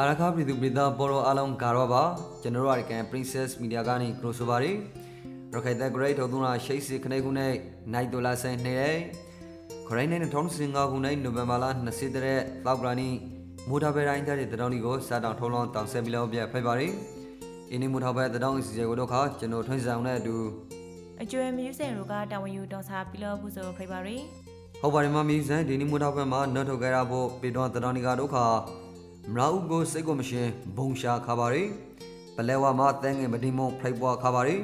အာရခပြည်သူပြည်သားပေါ်တော်အားလုံးဂါရောပါကျွန်တော်တို့အကန် Princess Media ကနေကရိုဆိုပါရီရခိုင်တဲ့ Great ထုံးသွင်းလာရှိတ်စီခနေခုနဲ့နိုင်ဒေါ်လာဆန်နေရဲ့ခရိုင်းနဲ့2015ခုနဲ့နိုဝင်ဘာလ20ရက်လောက်ဂရနီမူတာဘဲတိုင်းတဲ့တတော်ဒီကိုစာတောင်ထုံးလောင်းတောင်ဆက်ပြီးလောက်ပြဖိုက်ပါရီအင်းဒီမူတာဘဲတတော်အစီအစဉ်ကိုတော့ခါကျွန်တော်ထွန်းဆောင်နဲ့အတူအကျွဲမြူးစင်တို့ကတာဝန်ယူတော်စားပြီးတော့ဖို့ဆိုဖိပါရီဟုတ်ပါတယ်မမီဇန်ဒီနီမူတာဘဲမှာနောက်ထုတ်ကြရဖို့ပေတော်တတော်ဒီကဒုက္ခ မရာဥကိုစိတ်ကိုမရှင်ဘုံရှာခါပါရီပလဲဝါမှာတန်းငယ်မတိမုံဖိုက်ပွားခါပါရီ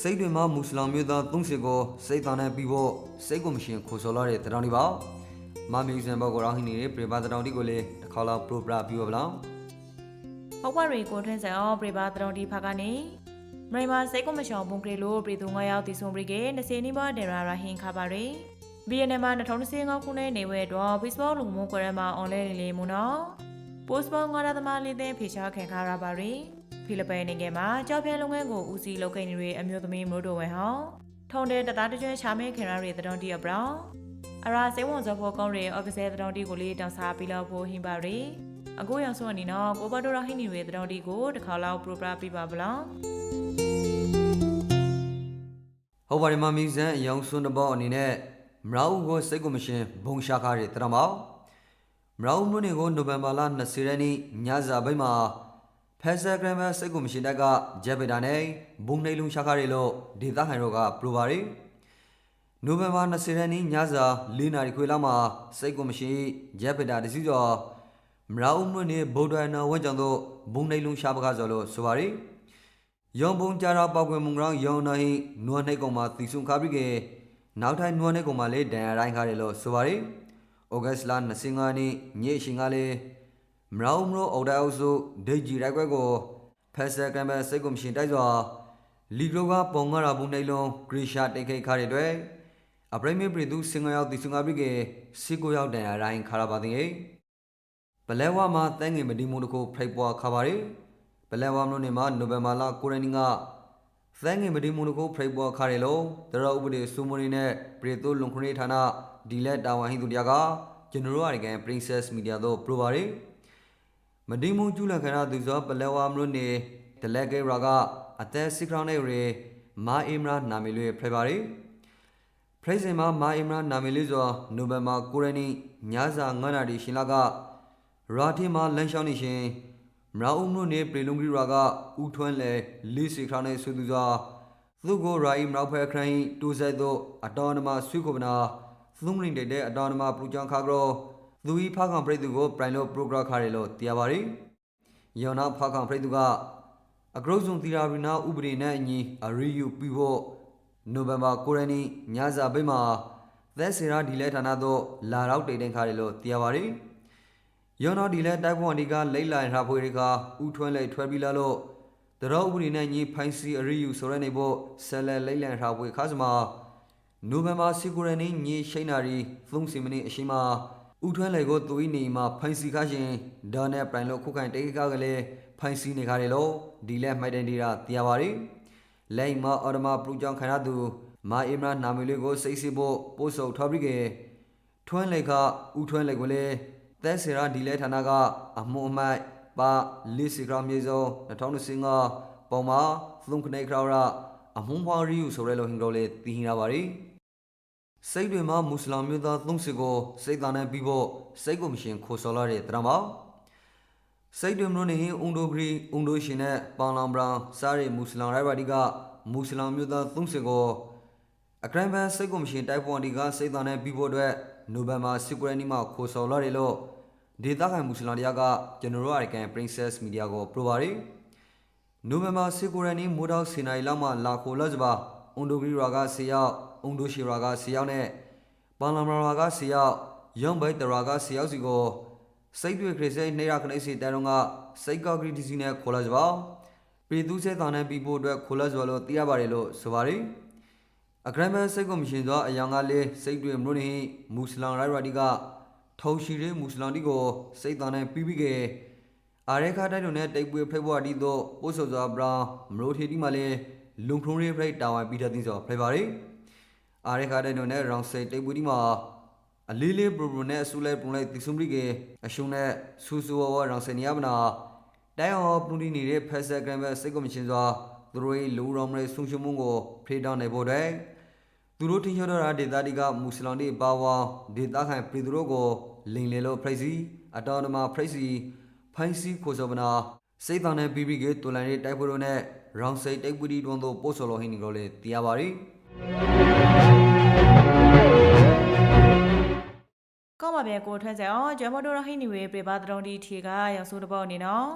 စိတ်တွေမှာမွတ်စလင်မျိုးသားသုံးစီကိုစိတ်တန်နဲ့ပြီးဖို့စိတ်ကိုမရှင်ခိုးစော်လာတဲ့တတော်ဒီပါမမီဇန်ဘောကိုရောင်းဟင်းနေတဲ့ပြေပါတတော်ဒီကိုလေတစ်ခါလောက်ပရိုပရာပြီးပါဗလားဟုတ်ပါရီကိုထွန်းဆန်အောင်ပြပါတတော်ဒီဖာကနေမရိမာစိတ်ကိုမရှောင်ဘုံကလေးလိုပြည်သူ9ယောက်တီဆုံပရိကေ20နီးပါးဒေရာရာဟင်ခါပါရီ BNN မှာ2025ခုနှစ်နေဝဲတော့ Facebook လူမှုကွန်ရက်မှာ online လေးမူနော် post ပေါ်ငါရသမားလေးတဲ့ဖေရှားခံခါရပါရီဖိလစ်ပိုင်နိုင်ငံမှာကြောက်ပြဲလုပ်ငန်းကိုဦးစီးလုပ်ကိုင်နေတဲ့အမျိုးသမီးမျိုးတို့ဝဲဟောင်းထုံတဲ့တသားတကြွရှာမဲခင်ရတွေတတော်တီအပရောင်အရာစေဝန်ဇောဖို့ကောင်းတဲ့ officer တတော်တီကိုလေးတောင်းစားပြီးတော့ဖို့ဟင်ပါရီအခုရောက်ဆိုအနေနော်ကိုဘတော်ရဟိနေတွေတတော်တီကိုတစ်ခါလောက် program ပြပါဗလားဟုတ်ပါတယ်မမီဇန်အယောင်စွန်းတဲ့ဘောအနေနဲ့မရာဥကိုစိတ်ကိုမရှင်ဘုံရှာခါတဲ့တတော်မောက် မရာဥမြို့နေကိုနိုဝင်ဘာလ20ရက်နေ့ညစာဘိတ်မှာဖက်ဆာဂရမ်မစိတ်ကိုမရှင်တက်ကဂျက်ဗေတာနဲ့ဘုံနှိလုံးရှာခါတယ်လို့ဒေသခံတို့ကပရိုပါရီနိုဝင်ဘာ20ရက်နေ့ညစာ4နာရီခွေလောက်မှာစိတ်ကိုမရှင်ဂျက်ဗေတာတစီကျော်မရာဥမြို့နေဗုဒ္ဓနာဝတ်ကြောင့်တို့ဘုံနှိလုံးရှာပကားစော်လို့ဆိုပါရီယုံပုံကြရာပောက်ကွယ်မုံရောင်ယုံနဟိနွားနှိတ်ကောင်မှာတီဆုံခါပြီးကနောက်ထိုင်နွားနှိတ်ကောင်မှာလေဒန်ရိုင်းခါတယ်လို့ဆိုပါရီ ဩဂတ်စ်လ25နေ့ညေရှင်ကလေမရောင်မရောအော်ဒါအုပ်စုဒိတ်ကြီးရိုက်ကွက်ကိုဖက်ဆာကမ်ဘယ်စိတ်ကုန်ရှင်တိုက်စွာလီဂရိုကပုံငါရာဘူးနှိတ်လုံးဂရီရှာတိတ်ခိတ်ခါတဲ့အတွက်အပရိမေပရီသူစင်ငါရောက်တီဆုံခါပြီးကစီကိုရောက်ဒန်ရိုင်းခါရပါသည်ပလဲဝါမှာတန်းငယ်မဒီမုံတကိုဖိတ်ပွားခါပါရီပလဲဝါမလို့နေမှာနိုဝင်ဘာလ9ရက်နေ့ကသန်းငင်မဒီမုန်ကိုဖရိတ်ပေါ်ခါရလို့တရဥပဒေစူမရီနဲ့ပရီတိုလွန်ခရီဌာနဒီလက်တာဝန်ဟိသူတရားကကျွန်တော်တို့အရကန် Princess Media တို့ပရိုပါရီမဒီမုန်ကျူလခရသူစောပလဲဝါမလို့နေဒလက်ကေရာကအသက်စစ်ခရောင်းနေရေမာအီမရာနာမီလွေဖရပါရီဖရိစင်မှာမာအီမရာနာမီလေးဆိုနိုဝင်ဘာ9ရက်နေ့ညစာ9နာရီရှင်လာကရာထီမှာလမ်းလျှောင်းနေရှင်မရာအုံမလို့နေပရီလုံဂီရာကဥထွန်းလေလေးစီခါနေဆူသူစွာသူကိုရိုင်မရောက်ဖဲခရိုင်းတူဆက်တို့အတော်နမဆွေခုပနာ သုံးရင်တဲ့အတော်နမပူချောင်းခါကရောသူဤဖားခံပရိသူကိုပရိုင်လို့ပရိုဂရခါရလို့တရားပါရီယောနာဖားခံပရိသူကအကရုစုံသီရာဘီနာဥပဒေနဲ့အညီအရီယူပြီးဖို့နိုဝင်ဘာ9ရက်နေ့ညစာပိတ်မှာသက်စေရာဒီလဲဌာနသို့လာရောက်တိတ်တင်ခါရလို့တရားပါရီယောနော်ဒီလဲတိုက်ပွန်ဒီကလိတ်လိုင်ရာဖွေတွေကဥထွန်းလိတ်ထွက်ပြီးလာလို့တရောဥပဒေနဲ့ညီဖိုင်စီအရိယူဆိုရနေဖို့ဆယ်လက်လိတ်လန်ရာဖွေခါစမှာ နိုဝင်ဘာ19ရက်နေ့ညီရှိန်နာရီ30မိနစ်အရှိမဥထွန်းလိတ်ကိုသူဤနေမှာဖိုင်စီခါရှင်ဒါနဲ့ပရိုင်လို့ခုခိုင်တေကကလေးဖိုင်စီနေခါတယ်လို့ဒီလဲမိုက်တန်ဒီရာတရားပါရီလိမ့်မအော်ဒမပလူကြောင့်ခံရသူမာအီမရာနာမီလေးကိုစိတ်စီဖို့ပို့ဆုံထော်ပြီးကထွန်းလိတ်ကဥထွန်းလိတ်ကိုလည်းသက်စေရာဒီလဲဌာနကအမှုအမိုက်ပါလီစီဂရမ်မြေစုံ2025ပုံမှာသုံးခနေခရာရာအမှုဖွာရီယူဆိုရဲလိုဟင်တော်လေတည်ဟင်လာပါရီ စိတ်တွေမှာမွတ်စလင်မျိုးသားသုံးစီကိုစိတ်သားနဲ့ပြီးဖို့စိတ်ကိုမရှင်ခိုးစော်လာတဲ့တရမောင်စိတ်တွေမလို့နေဟင်အုံဒိုဂရီအုံဒိုရှင်နဲ့ပန်လောင်ဘရောင်စားရီမွတ်စလင်ရိုက်ဘာဒီကမွတ်စလင်မျိုးသားသုံးစီကိုအကရန်ဘန်စိတ်ကိုမရှင်တိုက်ပွန်ဒီကစိတ်သားနဲ့ပြီးဖို့အတွက်နိုဝင်ဘာ10ရက်နေ့မှာခိုးစော်လာတယ်လို့ဒေတာခိုင်မူစလန်တရားကကျွန်တော်တို့အရကန် Princess Media ကိုပရိုပါရီနိုဝင်ဘာ16ရက်နေ့မိုးတောက်စီနိုင်လောက်မှလာခိုလာစပါအွန်ဒိုဂရီရာက10ရောက် အွန်ဒိုရှီရာက10ရောက်နဲ့ပန်လမရာက10ရောက်ယောင်ဘိုက်တရာက10ရောက်စီကိုစိတ်တွေခရစ်စိတ်နေရခနေစီတဲတော့ကစိတ်ကောက်ဂရီဒီစီနဲ့ခိုလာစပါပြည်သူစေတာနဲ့ပြည်ဖို့အတွက်ခိုလာစပါလို့သိရပါတယ်လို့ဆိုပါရီအဂရမ်မန်စိတ်ကိုမရှင်သောအယောင်ကလေးစိတ်တွေမလို့နေမူစလန်ရိုက်ရာဒီကထောင်ရှိတဲ့မွတ်စလင်တီကိုစိတ်သားနဲ့ပြီးပြီးကအာရခါတိုက်တို့နဲ့တိတ်ပွေဖိတ်ဘွားတီတို့ပို့ဆော်စွာဘရာမရိုထေတီမှလည်းလုံခုံရေးဖိတ်တာဝန်ပြီးတဲ့သိစောဖိတ်ပါရီ အာရခါတိုက်တို့နဲ့ရောင်စိတ်တိတ်ပွေတီမှာအလေးလေးပရိုပရိုနဲ့အဆူလဲပုံလိုက်တီဆုံပရိကေအရှုံနဲ့ဆူဆူဝဝရောင်စင်နီယမနာတိုင်အောင်ပူတီနေတဲ့ဖက်ဆာဂရမ်ဘတ်စိတ်ကမရှင်စွာသူတို့ရဲ့လူရောင်မလေးဆုံရှုံမှုကိုဖေးတောင်းနေဖို့တဲ့သူတို့ထင်ရှားတော့တာဒေသတိကမွတ်စလင်တွေပါဝါဒေသခံပြည်သူတို့ကိုလိန်လေလို့ဖရိစီအတော်တမဖရိစီဖိုင်းစီခိုဆိုပနာစိတ်တောင်းတဲ့ဘီဘီကေတူလန်ရဲ့တိုက်ပွဲတို့နဲ့ရောင်စိတ်တိုက်ပွဲဒီတွန်းတို့ပို့ဆော်လို့ဟင်းနေလို့လေတရားပါရီ ကောင်းပါဗျာကိုထွန်းစံအောင်ဂျမတိုရဟိနေဝေပြပါတရုံဒီထီကရောက်ဆိုတော့အနေနော်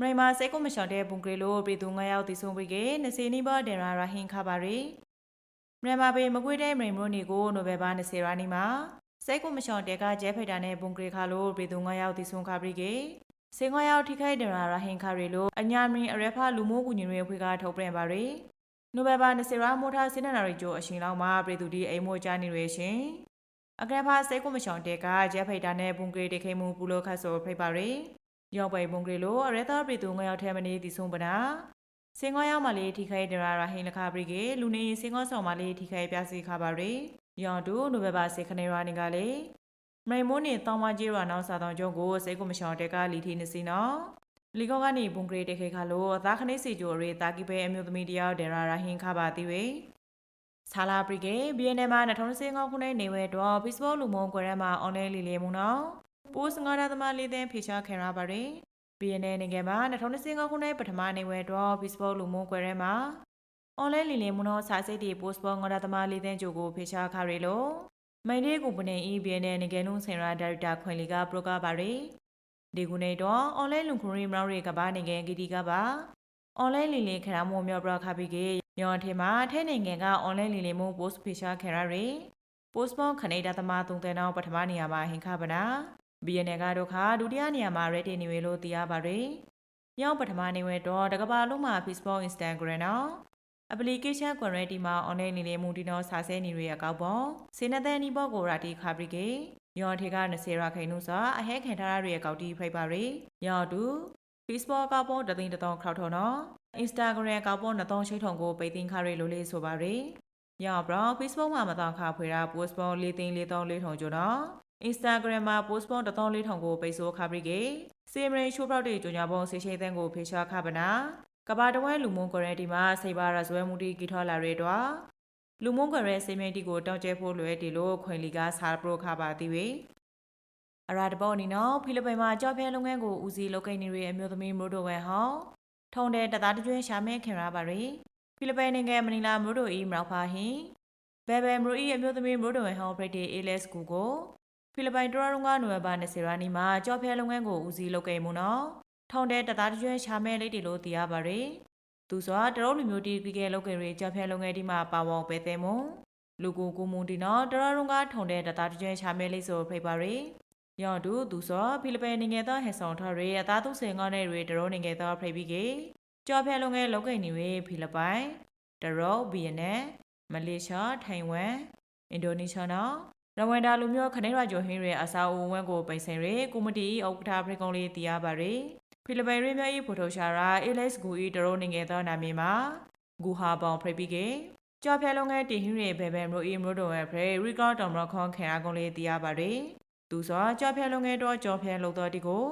မြန်မာစိတ်ကိုမရှောင်တဲ့ဘုံကလေးလိုပြည်သူ9ယောက်တည်ဆုံပြီးက20နီးပါးတင်ရာရဟင်ခပါရီမြန်မာပေမကွေးတဲ့မိန်မိုးနီကိုနိုဘယ်ဘာ20ရာနီမှာစိတ်ကိုမရှောင်တဲ့ကကျဲဖိတ်တာနဲ့ဘုံကလေးခါလိုပြည်သူ9ယောက်တည်ဆုံခပြီးကစင်9ယောက်ထိခိုက်တင်ရာရဟင်ခရီလိုအညာမင်းအရက်ဖလူမိုးကူညီတွေဖွေကထုတ်ပြန်ပါရီ နိုဘယ်ဘာ20ရာမိုးထားစင်နနာရီကျိုအရှင်လောက်မှာပြည်သူဒီအိမ်မိုးကြနေရရှင်အကရဖာစိတ်ကိုမရှောင်တဲ့ကဂျက်ဖိတ်တာနဲ့ဘုံဂရီတခိမှုပူလို့ခတ်ဆိုဖိတ်ပါရီရောက်ပိဘုံဂရီလိုအရသာပြည်သူငရောက်ထဲမနေတီဆုံးပနာစင်ကောရောက်မလေးထိခိုက်ဒရာရာဟင်းလခပရိကေလူနေစင်ကောဆောင်မလေးထိခိုက်ပြစီခပါရီရောင်တူနိုဘယ်ဘာစေခနေရာနေကလေမိန်မိုးနေတောင်းမကြီးရနောက်စာတောင်ကျုံကိုစိတ်ကိုမရှောင်တဲ့ကလီထီနေစီနော် လီကောကနေဘုံဂရီတခိခါလို့အသားခနေစီဂျိုရီတာကိပဲအမျိုးသမီးတယောက်ဒရာရာဟင်းခပါတီဝေဆာလာပရိကေ BNN မှာ2015ခုနှစ်နေဝဲတော့ Facebook လူမှုကွန်ရက်မှာ online လီလေမှုနော်ပိုးစငါရသမားလေးသိန်းဖေချခံရပါရင် BNN နိုင်ငံမှာ2015ခုနှစ်ပထမနေဝဲတော့ Facebook လူမှုကွန်ရက်မှာ online လီလေမှုနော်စာစိတ်တွေ post ပေါ်ငါရသမားလေးသိန်းကြိုကိုဖေချခရလို့မိုင်းလေးကိုပနေ BNN နိုင်ငံလုံးဆင်ရာဒါရိုက်တာခွင်လီကပရိုကပါရီ ဒီခုနေတော့ online လူခုရီမနောက်တွေကပါနိုင်ငံဂီတီကပါ online လီလေခရမိုးမြော့ပရခပိကေညော်ထေမှာထဲနိုင်ငံက online လီလေမှု post ဖေရှာခရရီ post ပေါင်းခနေတာသမားသုံးတဲ့နောက်ပထမနေရာမှာဟင်ခပနာ BNN ကတော့ခါဒုတိယနေရာမှာ Reddit နေဝေလို့သိရပါရီရောင်းပထမနေဝဲတော့တကဘာလုံးမှာ Facebook Instagram နော် application quality မှာ online လီလေမှုဒီနော်စာဆဲနေရအကောက်ပေါ့စေနတဲ့နီဘော့ကိုရာတီခပိကေ ရော်ထေက20ရာခိန်နုစာအဟဲခင်ထားရရဲ့ကောက်တီဖိတ်ပါရီရော်တူ Facebook ကပေါ်တသိန်းတသောခောက်ထော်နော် Instagram ကပေါ်နှစ်သောရှိထုံကိုပိတ်သိမ်းခရလို့လေးဆိုပါရယ်။ရောဘရော Facebook မှာမတော်ခဖွေတာ post ပေါ်၄သိန်း၄သောလေးထုံကျော်နော် Instagram မှာ post ပေါ်တသောလေးထုံကိုပိတ်ဆို့ခပရိကေစီမရင်ရှိုးပေါက်တွေကြညာပုံဆေရှိတဲ့ကိုဖေရှားခပနာကဘာတဝဲလူမုံကွန်ရက်တီမှာစိတ်ပါရဇွဲမှုတီကီထော်လာရဲတော့ လူမုံကွန်ရက်စီမရင်တီကိုတောက်ကျဲဖို့လွယ်တီလို့ခွင်လီကဆာပရိုခပါတီဝေအရာတဘောနီနော်ဖိလစ်ပိုင်မှာကြောက်ပြဲလုပ်ငန်းကိုဦးစီးလုပ်ကိုင်နေရတဲ့အမျိုးသမီးမိုးတိုဝဲဟောင်းထုံတဲ့တသားတကျွဲရှာမဲခင်ရပါရီဖိလစ်ပိုင်နိုင်ငံမနီလာမိုးတိုအီမရောက်ဖာဟင်ဘယ်ဘယ်မိုးအီအမျိုးသမီးမိုးတိုဝဲဟောင်းပရိတေအေလက်စကူကိုဖိလစ်ပိုင်တရရုံကနိုဝဘာ20ရာနီမှာကြောက်ပြဲလုပ်ငန်းကိုဦးစီးလုပ်ကိုင်မှုနော်ထုံတဲ့တသားတကျွဲရှာမဲလေးတီလို့သိရပါရီ သူစွာတရုတ်လူမျိုးတီပြီးကဲလုပ်ကိုင်ရကြောက်ပြဲလုပ်ငန်းဒီမှာပါဝောင်ပဲတဲ့မွန်လူကိုကိုမွန်ဒီနော်တရရုံကထုံတဲ့တသားတကျွဲရှာမဲလေးဆိုဖိတ်ပါရီယောင်တူသူစောဖိလစ်ပိုင်နိုင်ငံသားဟက်ဆောင်ထော်ရီအသားသူစင်ငေါနဲ့ရီတရုံနိုင်ငံသားဖိတ်ပြီးကေကြော်ဖဲလုံငယ်လောက်ကင်နေဝေဖိလစ်ပိုင်တရုတ်ဗီယက်နမ်မလေးရှားထိုင်ဝမ်အင်ဒိုနီးရှားနော်ရဝမ်ဒါလူမျိုးခနေရဂျိုဟင်းရဲ့အစာအိုဝမ်ကိုပိတ်ဆင်ရကုမတီဥက္ကဋ္ဌဖရိကုံလေးတရားပါရ ဖိလစ်ပိုင်ရင်းမြ၏ဖိုတိုရှာရာအေလက်စ်ဂူဤတရုတ်နိုင်ငံသားနာမည်မှာဂူဟာပေါင်ဖရိပိကေကြော်ဖဲလုံငယ်တင်ဟင်းရဲ့ဘယ်ဘယ်မလို့ဤမလို့တော့ဖရိရီကော့တော်မရခွန်ခေရာကုံလေးတရားပါရသူစွာကြော်ဖဲလုံငယ်တော့ကြော်ဖဲလုံတော်တီကို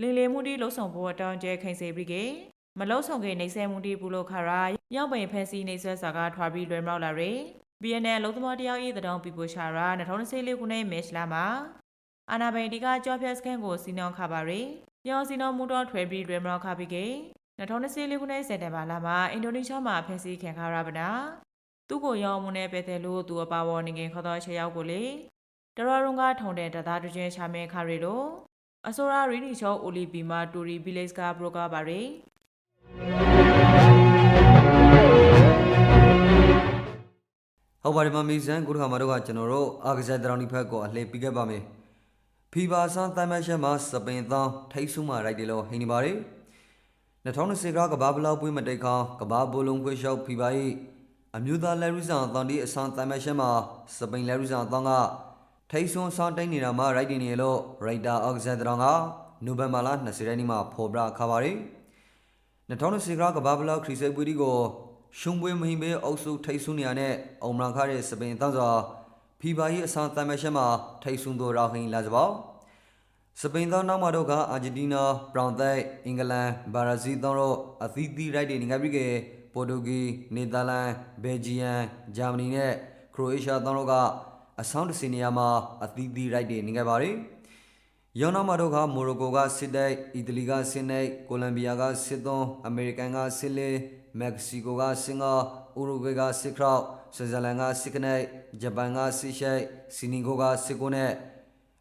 လင်းလေမှုတီလှုပ်ဆောင်ဖို့အတောင်းကျဲခိန်စေပြီးကေမလုံးဆောင်ကိနေဆဲမှုတီပူလို့ခါရာရောက်ပိန်ဖက်စီနေဆွဲစာကထွာပြီးလွယ်မောက်လာရယ် BNN လုံးသမားတယောက်ဤတတော်ပီပိုရှာရာ2024ခုနှစ်မေချလာမှာအာနာဘိန်ဒီကကြောဖြတ်စကန်ကိုစီနောင်းခပါရ ယ်ရောစီနောမူတော်ထွဲပြီးလွယ်မောက်ခပြီးကေ2024ခုနှစ်စက်တင်ဘာလမှာအင်ဒိုနီးရှားမှာဖက်စီခံခါရပါနာသူ့ကိုရောင်းမှုနဲ့ပဲတဲ့လို့သူအပါဝေါ်နေငင်ခေါ်တော့ချက်ရောက်ကိုလေတရရုံကထုံတဲ့တသားတချင်းရှာမဲခါရီလို့အဆိုရာရီနီချောအိုလီပီမာတူရီဗီလေ့စ်ကဘရိုကာပါရယ်ဟုတ်ပါတယ်မမီဇန်ကိုတခါမှာတော့ကကျွန်တော်တို့အာကစားတရောင်ဒီဖက်ကိုအလှည့်ပြီးခဲ့ပါမယ် ဖီဘာဆန်တမ်မတ်ရှက်မှာစပင်သောထိတ်ဆုမှရိုက်တယ်လို့ဟိနေပါတယ်2020ကကဘာဘလောက်ပွေးမတိတ်ခေါကဘာဘိုလုံးခွေရှောက်ဖီဘာ၏အမျိုးသားလဲရူဆောင်အတန်ဒီအဆန်တမ်မတ်ရှက်မှာစပင်လဲရူဆောင်အတန်ကထိတ်ဆွန်ဆောင်တိုင်းနေတာမှာရိုက်တယ်နေလို့ရိုက်တာအာကစားတရောင်ကနိုဝင်ဘာလ20ရက်နေ့မှာဖော်ပြခါပါတယ်2020ကကဘာဘလောက်ခရီးစိတ်ပွေးဒီကိုရှုံးပွဲမဟိမဲအုပ်စုထိတ်ဆုနေရနဲ့အုံမရန်ခါတဲ့စပင်တန်းစွာ ဖဖီဘာ၏အဆောင်တမရှက်မှာထိတ်ဆွန်သောရာဟင်လာစပေါစပိန်သောနောက်မှာတော့ကအာဂျင်တီးနားဘရောင်သိုက်အင်္ဂလန်ဘာရာဇီးသောတော့အသီးသီးရိုက်တွေနေကြပြီကပေါ်တူဂီနေသာလန်ဘယ်ဂျီယမ်ဂျာမနီနဲ့ခရိုအေးရှားသောတော့ကအဆောင်တစ်စီနေရာမှာအသီးသီးရိုက်တွေနေကြပါရီရောင်းနောက်မှာတော့ကမိုရိုကိုကစစ်တိုက်အီတလီကစစ်နေကိုလံဘီယာကစစ်သွန်းအမေရိကန်ကစစ်လေမက္ကဆီကိုကစင်ကာ ဥရုဂွေကစစ်ခရော့ဆွစ်ဇာလန်ကစစ်ကနေဂျပန်ကစစ်ရှိုက်စီနီဂိုကစစ်ကိုနဲ့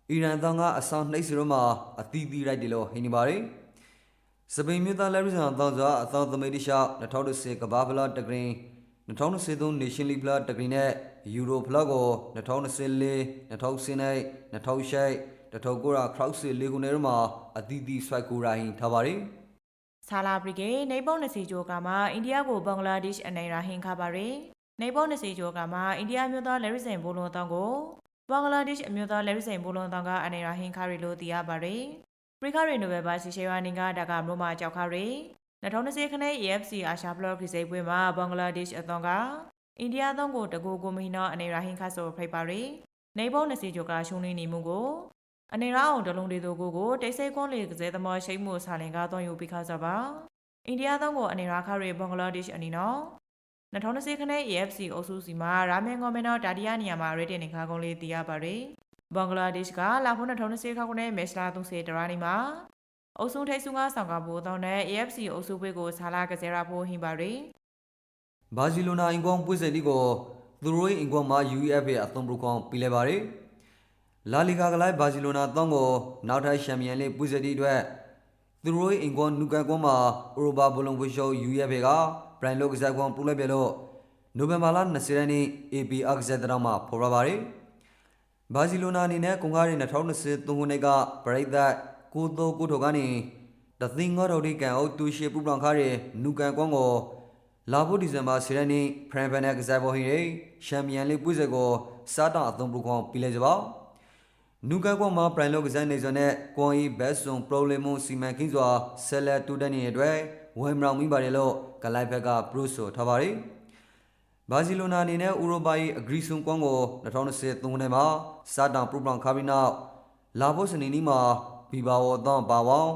အီရန်တောင်ကအဆောင်နှိပ်စီတို့မှာအသီးသီးရိုက်တယ်လို့ဟိနေပါရီစပိန်မြို့သားလက်ရစ်ဆန်တောင်စွာအသောသမီးတိရှောက်2010ကဘာဖလာတဂရင်း2023 Nation League ဖလာတဂရင်းနဲ့ Euro ဖလာကို2024 2019 2008 1900 crowd စီလေးခုနဲ့တော့မှာအသီးသီးဆွိုက်ကူရိုင်းထားပါရီ ဆာလာပရီကေနေပုံနစီဂျိုကမှာအိန္ဒိယကိုဘင်္ဂလားဒေ့ရှ်အနေရာဟင်ခါပါရယ်နေပုံနစီဂျိုကမှာအိန္ဒိယမျိုးသားလက်ရစ်စိန်ဘိုလွန်တောင်ကိုဘင်္ဂလားဒေ့ရှ်အမျိုးသားလက်ရစ်စိန်ဘိုလွန်တောင်ကအနေရာဟင်ခါရီလို့သိရပါရယ်ပရီခါရီနိုဘယ်ဘာစီရှေဝါနင်ကဒါကမလို့မှာကြောက်ခါရယ်2020ခနဲ့ AFC အာရှဘလော့ခရီးစိတ်ပွဲမှာဘင်္ဂလားဒေ့ရှ်အသွင်ကအိန္ဒိယအသွင်ကိုတကူကိုမီနော်အနေရာဟင်ခါဆိုဖိတ်ပါရယ်နေပုံနစီဂျိုကရှုံးနေနေမှုကို အနေရာအောင်တလုံးလေးတို့ကိုကိုတိတ်ဆိတ်ကွန်းလေးကစားသမားရှိမှုဆာလင်ကားသွန်ယူပြီးခါစားပါအိန္ဒိယသုံးကိုအနေရာခရီဘင်္ဂလားဒေ့ရှ်အနီနော်2020ခနဲ့ AFC အုပ်စုစီမှာရာမင်ဂေါ်မင်နော်တာတီယာနေရာမှာရေတင်နေခါကုန်းလေးတည်ရပါရယ်ဘင်္ဂလားဒေ့ရှ်ကလာဖို့2020ခါကုန်းနဲ့မက်စလာ30တရာနီမှာအုပ်စုထိပ်စုကဆောင်ကဖို့တောင်းတဲ့ AFC အုပ်စုပွဲကိုဆာလာကစရာဖို့ဟင်ပါရယ်ဘာစီလိုနာအင်ကွန်ပွေးစက်လီကိုသူတို့ရဲ့အင်ကွန်မှာ UEFA အသွင်ပရကောင်ပြလဲပါရီ လာလီဂါကလိုက်ဘာစီလိုနာတောင်းကိုနောက်ထပ်ချန်ပီယံလိပွေးစက်တီအတွက်သူတို့ရဲ့အင်ကွန်နူကန်ကွန်မှာဥရောပဘလုံးဝရှော UEFA ကဘရိုင်လိုကစားကွန်ပူလိုက်ပြလို့နိုဝင်ဘာလ20ရက်နေ့ AP အကစားတရမှာဖော်ရပါရီဘာစီလိုနာအနေနဲ့ကွန်ကားရီ2023ခုနှစ်ကပရိသတ်ကိုတိုကိုထိုကနေတသင်းငေါတော်ဒီကန်အုပ်တူရှိပူပလောင်ခါရီနူကန်ကွန်ကိုလာဖို့ဒီဇင်ဘာ10ရက်နေ့ဖရန်ဘန်နဲ့ကစားပေါ်ဟိရေချန်ပီယံလိပွဲစကိုစားတောင်အသုံးပြုခွန်ပြီးလဲကြပါ နူကာကွန်မှာပရိုင်လောကစားနေစွာနဲ့ကွန်ဤဘက်ဆွန်ပရိုဘလမ်မစီမန်ကင်းစွာဆယ်လက်တူတဲ့နေတဲ့အတွက်ဝမ်မောင်မိပါတယ်လို့ဂလိုက်ဘက်ကပရိုဆိုထားပါတယ်ဘာစီလိုနာအနေနဲ့ဥရောပ၏အဂရီဆွန်ကွန်ကို2023ခုနှစ်မှာစားတောင်ပရိုပလောင်ခါပြီးနောက်လာဖို့စနေနေ့မှာဘီဘာဝတော့ပါဝောင်း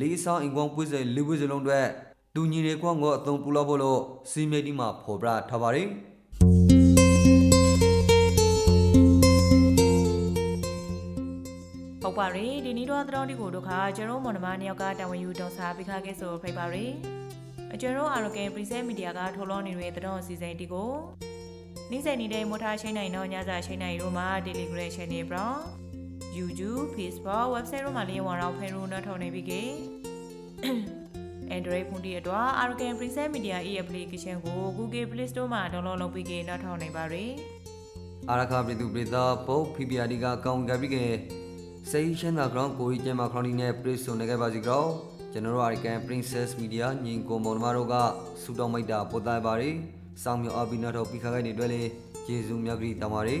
လေးဆောင်အင်ကွန်ပွဲစလေးပွဲစလုံးအတွက်တူညီတွေကွန်ကိုအသုံးပြုလို့ဖို့လို့စီမေတီမှာဖော်ပြထားပါတယ် ဟုတ်ပါရယ်ဒီနေ့တော့သတော်ဒီကိုတို့ခါကျွန်တော်မွန်နမနှစ်ယောက်ကတာဝန်ယူတော်စားပြီးခါခဲ့ဆိုဖိတ်ပါရယ်အကျွန်တော်အာရကန်ပရီဆက်မီဒီယာကထုတ်လွှင့်နေတဲ့သတော်အစီအစဉ်ဒီကိုနေ့စဉ်နေ့တိုင်းမထားချိန်နိုင်တော့ညစာချိန်နိုင်တို့မှာ Telegram Channel ပြ YouTube Facebook website တို့မှာလေးဝါတော့ဖဲရိုးနဲ့ထော်နေပြီကေ Android ဖုန်းဒီအတွက် Arkan Preset Media e application ကို Google Play Store မှာ download လုပ်ပြီးကေနောက်ထောင်နိုင်ပါရယ်အာရခပြည်သူပြည်သားပုတ်ဖီပီယာဒီကအကောင်ကပြီးက စိတ်ရှင်းတာကောင်ကိုကြီးကျမခရောင်းနီနဲ့ပရစ်ဆိုနေခဲ့ပါစီကြောကျွန်တော်တို့အာရကန် Princess Media ညီကိုမောင်မတို့ကစူတောင်းမိတ်တာပို့သားပါရီစောင်းမြော်အဘိနာတော့ပြီးခါခိုင်နေတွေ့လေယေဇူးမြတ်ကြီးတောင်းပါရီ